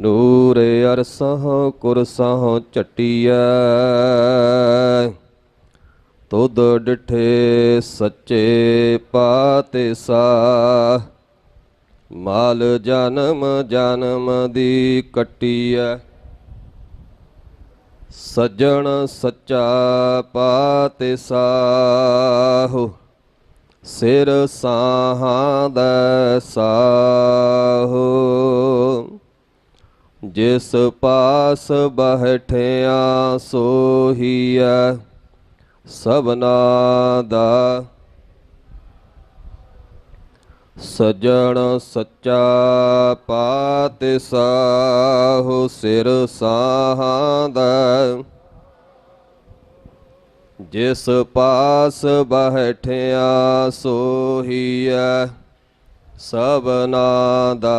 ਨੂਰ ਅਰਸਹ ਕੁਰਸਹ ਚਟਿਐ ਤੁਧ ਡਿਠੇ ਸੱਚੇ ਪਾਤੇ ਮਾਲ ਜਨਮ ਜਨਮ ਦੀ ਕਟਿਐ। ਸੱਜਣ ਸੱਚਾ ਪਾਤੇ ਸਾਹੋ ਸਿਰ ਸਾਹਾਂ ਦਾ ਸਾਹੋ। ਜਿਸ ਪਾਸ ਬਹਿਠਿਆ ਸੋਹੀਐ, ਸਭਨਾ ਦਾ ਸਜਣ ਸੱਚਾ ਪਾਤਿ ਸਾਹੋ ਸਿਰ ਸਾਹਾਂ ਦਾ। ਜਿਸ ਪਾਸ ਬਹਿਠਿਆ ਸੋਹੀਐ, ਸਭਨਾ ਦਾ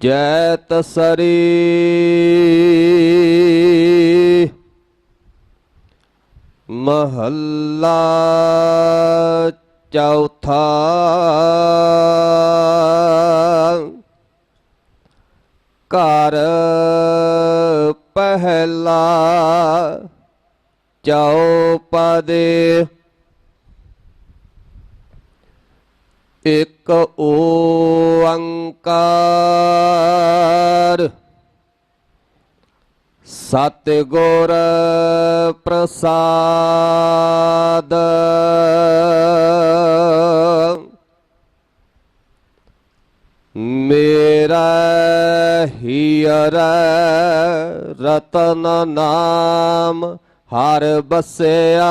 ਜੈ ਤਸਰੀ ਮਹੱਲਾ ਚੌਥਾ ਘਰ ਪਹਿਲਾ ਚੌਪਦੇ ਇਕ ਓੰਕਾਰ ਸਤਿਗੁਰ ਪ੍ਰਸਾਦ। ਮੇਰਾ ਹੀਰ ਰਤਨ ਨਾਮ ਹਰ ਬਸਿਆ।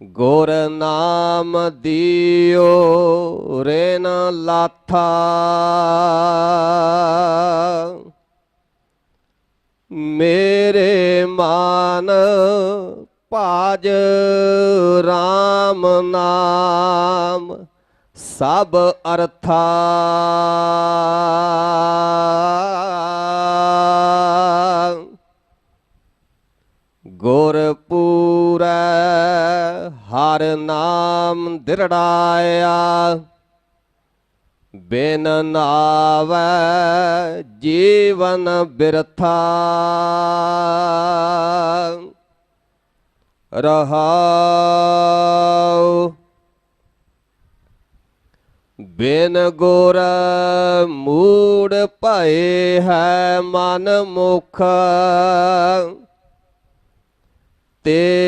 ਗੁਰ ਨਾਮ ਦਿਓ ਰੇਨ ਲਾਥਾ। ਮੇਰੇ ਮਾਨ ਭਾਜ RAM ਨਾਮ ਸਭ ਅਰਥਾ। ਗੁਰਪੂਰੈ ਹਰ ਨਾਮ ਦਿਰੜਾਇਆ। ਬਿਨ ਨਾਵੈ ਜੀਵਨ ਬਿਰਥਾ। ਰਹਾਉ। ਬਿਨ ਗੁਰ ਮੂੜ ਭਏ ਹੈ ਮਨ ਮੁਖ। ਤੇ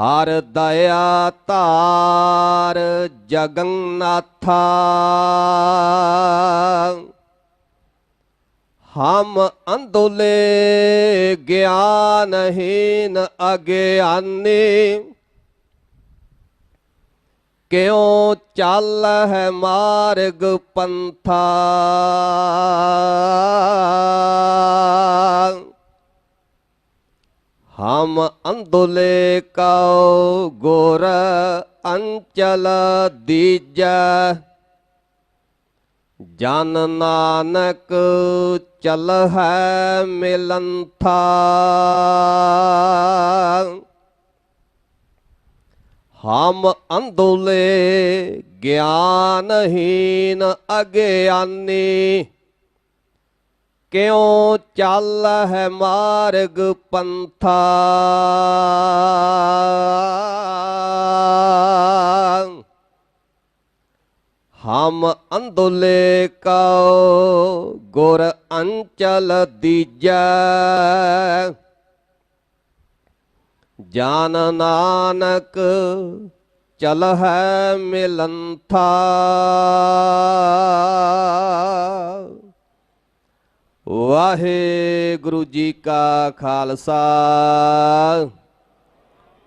ਹਰ ਦਇਆ ਧਾਰ ਜਗਨਨਾਥਾ। ਹਮ ਅੰਦੋਲੇ ਗਿਆਨਹੀਨ ਅਗਿਆਨੀ। ਕਿਉ ਚੱਲ ਹੈ ਮਾਰਗ ਪੰਥਾ? ਹਮ ਅੰਦੋਲੇ ਕਉ ਗੁਰ ਅੰਚਲ ਦੀਜੈ। ਜਨ ਨਾਨਕ ਚਲ ਹੈ ਮਿਲੰਥਾ ਹਮ ਅੰਦੋਲੇ ਗਿਆਨਹੀਨ ਅਗਿਆਨੀ। ਕਿਉ ਚੱਲ ਹੈ ਮਾਰਗ ਪੰਥਾ? ਹਮ ਅੰਦੋਲੇ ਕਉ ਗੁਰ ਅੰਚਲ ਦੀਜੈ। ਜਾਨ ਨਾਨਕ ਚਲ ਹੈ ਮਿਲੰਥਾ। ਵਾਹਿਗੁਰੂ ਜੀ ਕਾ ਖਾਲਸਾ।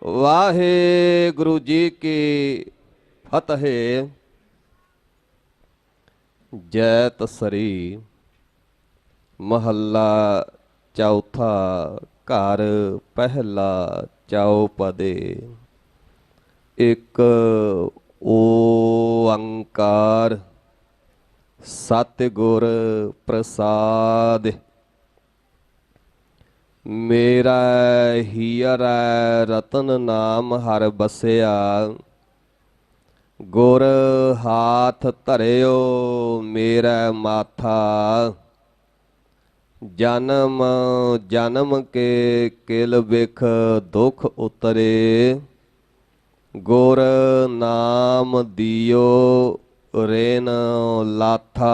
ਵਾਹਿਗੁਰੂ ਜੀ ਕੀ ਫਤਿਹ। ਜੈ ਤਸਰੀ ਮਹੱਲਾ ਚੌਥਾ ਘਰ ਪਹਿਲਾ ਚੌਪਦੇ। ਇੱਕ ਓੰਕਾਰ ਸਤਿਗੁਰ ਪ੍ਰਸਾਦ, ਮੇਰਾ ਹੀਰਾ ਰਤਨ ਨਾਮ ਹਰ ਬਸਿਆ। ਗੁਰ ਹਾਥ ਧਰਿਓ ਮੇਰਾ ਮਾਥਾ, ਜਨਮ ਜਨਮ ਕੇ ਕਿਲ ਬਿਖ ਦੁਖ ਉਤਰੇ। ਗੁਰ ਨਾਮ ਦਿਓ ਰੇਨ ਲਾਥਾ।